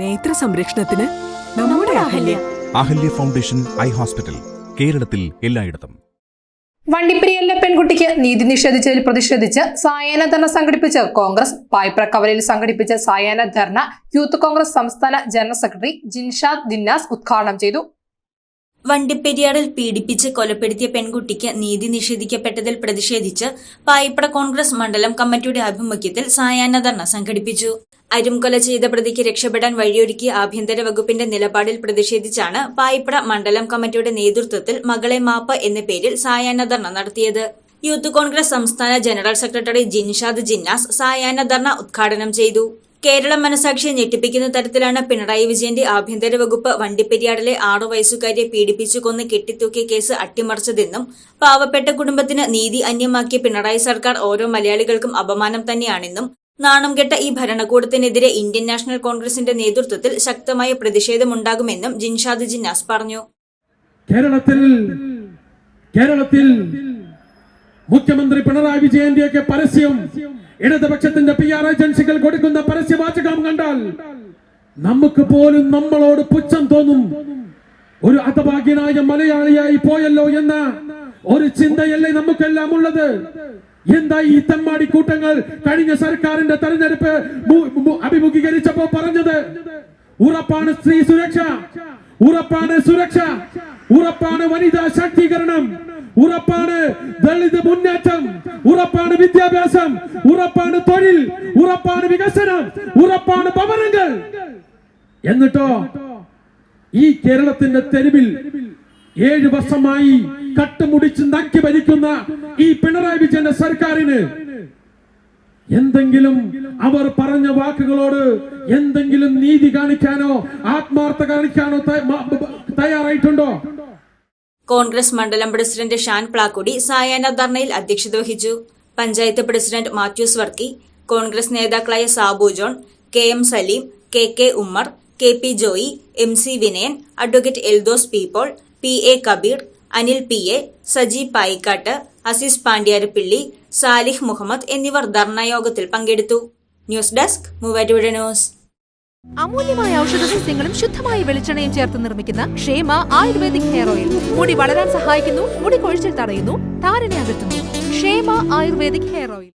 നേത്ര സംരക്ഷണത്തിന് നമ്മുടെ Ahalya. Ahalya. Foundation eye hospital കേരളത്തിൽ എല്ലായിടത്തും. വണ്ടിപ്പിരിയല്ല പെൺകുട്ടിക്ക് നീതി നിഷേധിച്ചതിൽ പ്രതിഷേധിച്ച് സായാഹ്ന ധർണ സംഘടിപ്പിച്ച് കോൺഗ്രസ് പായ്പ്ര കവലയിൽ സംഘടിപ്പിച്ച സായാഹ്ന ധർണ യൂത്ത് കോൺഗ്രസ് സംസ്ഥാന ജനറൽ സെക്രട്ടറി ജിൻഷാദ് ദിന്നാസ് ഉദ്ഘാടനം ചെയ്തു. വണ്ടിപ്പെരിയാറിൽ പീഡിപ്പിച്ച് കൊലപ്പെടുത്തിയ പെൺകുട്ടിക്ക് നീതി നിഷേധിക്കപ്പെട്ടതിൽ പ്രതിഷേധിച്ച് പായിപ്പട കോൺഗ്രസ് മണ്ഡലം കമ്മിറ്റിയുടെ ആഭിമുഖ്യത്തിൽ സായാഹ്ന ധർണ സംഘടിപ്പിച്ചു. അരുംകൊല ചെയ്ത പ്രതിക്ക് രക്ഷപ്പെടാൻ വഴിയൊരുക്കി ആഭ്യന്തര വകുപ്പിന്റെ നിലപാടിൽ പ്രതിഷേധിച്ചാണ് പായിപ്പട മണ്ഡലം കമ്മിറ്റിയുടെ നേതൃത്വത്തിൽ മകളെ മാപ്പ് എന്ന പേരിൽ സായാഹ്ന ധർണ നടത്തിയത്. യൂത്ത് കോൺഗ്രസ് സംസ്ഥാന ജനറൽ സെക്രട്ടറി ജിൻഷാദ് ജിന്നാസ് സായാഹ്ന ധർണ ഉദ്ഘാടനം ചെയ്തു. കേരളം മനസാക്ഷിയെ ഞെട്ടിപ്പിക്കുന്ന തരത്തിലാണ് പിണറായി വിജയന്റെ ആഭ്യന്തര വകുപ്പ് വണ്ടിപ്പെരിയാടിലെ ആറു വയസ്സുകാരിയെ പീഡിപ്പിച്ചു കൊന്ന് കെട്ടിത്തൂക്കിയ കേസ് അട്ടിമറിച്ചതെന്നും പാവപ്പെട്ട കുടുംബത്തിന് നീതി അന്യമാക്കിയ പിണറായി സർക്കാർ ഓരോ മലയാളികൾക്കും അപമാനം തന്നെയാണെന്നും നാണം കെട്ട ഈ ഭരണകൂടത്തിനെതിരെ ഇന്ത്യൻ നാഷണൽ കോൺഗ്രസിന്റെ നേതൃത്വത്തിൽ ശക്തമായ പ്രതിഷേധമുണ്ടാകുമെന്നും ജിൻഷാദ് ജിന്നാസ് പറഞ്ഞു. കേരളത്തിൽ കേരളത്തിൽ മുഖ്യമന്ത്രി പിണറായി വിജയന്റെയൊക്കെ പരസ്യം ഇടതുപക്ഷത്തിന്റെ പി ആർ ഏജൻസികൾ കൊടുക്കുന്ന പരസ്യവാചകം കണ്ടാൽ നമുക്ക് പോലും നമ്മളോട് പുച്ഛം തോന്നും. ഒരു അതഭാഗ്യനായ മലയാളിയായി പോയല്ലോ എന്ന ഒരു ചിന്തയല്ലേ നമുക്കെല്ലാം ഉള്ളത്. എന്താ ഈ തെമ്മാടി കൂട്ടങ്ങൾ കഴിഞ്ഞ സർക്കാരിന്റെ തെരഞ്ഞെടുപ്പ് അഭിമുഖീകരിച്ചപ്പോ പറഞ്ഞത്? ഉറപ്പാണ് സ്ത്രീ സുരക്ഷ. ഉറപ്പാണ് സുരക്ഷ. ഉറപ്പാണ് വനിതാ ശാക്തീകരണം. ഉറപ്പാണ് ദളിത് മുന്നേറ്റം. ഉറപ്പാണ് വിദ്യാഭ്യാസം. ഉറപ്പാണ് തൊഴിൽ. ഉറപ്പാണ് വികസനം. ഉറപ്പാണ് ഭവനങ്ങൾ. എന്നിട്ടോ ഈ കേരളത്തിന്റെ തെരുവിൽ ഏഴ് വർഷമായി കട്ടുമുടിച്ച് നക്കി ഭരിക്കുന്ന ഈ പിണറായി വിജയന്റെ സർക്കാരിന് എന്തെങ്കിലും അവർ പറഞ്ഞ വാക്കുകളോട് എന്തെങ്കിലും നീതി കാണിക്കാനോ ആത്മാർത്ഥ കാണിക്കാനോ തയ്യാറായിട്ടുണ്ടോ? കോൺഗ്രസ് മണ്ഡലം പ്രസിഡന്റ് ഷാൻ പ്ലാക്കുടി സായാഹ്ന ധർണയിൽ അധ്യക്ഷത വഹിച്ചു. പഞ്ചായത്ത് പ്രസിഡന്റ് മാത്യൂസ് വർക്കി കോൺഗ്രസ് നേതാക്കളായ Sabu John K M Saleem K K Ummer K P Joy M C Vinayan advocate Eldhose Peeppol P A Kabeer Anil P A Saji Payikkattu Azeez Pandyarappilly Salih Muhammad എന്നിവർ ധർണായോഗത്തിൽ പങ്കെടുത്തു. News desk Muvattupuzha news. അമൂല്യമായ ഔഷധ സസ്യങ്ങളും ശുദ്ധമായ വെളിച്ചെണ്ണയും ചേർത്ത് നിർമ്മിക്കുന്ന ക്ഷേമ ആയുർവേദിക് ഹെയർ ഓയിൽ. മുടി വളരാൻ സഹായിക്കുന്നു മുടി കൊഴിച്ചിൽ തടയുന്നു താരനെ അകറ്റുന്നു. ക്ഷേമ ആയുർവേദിക് ഹെയർ ഓയിൽ.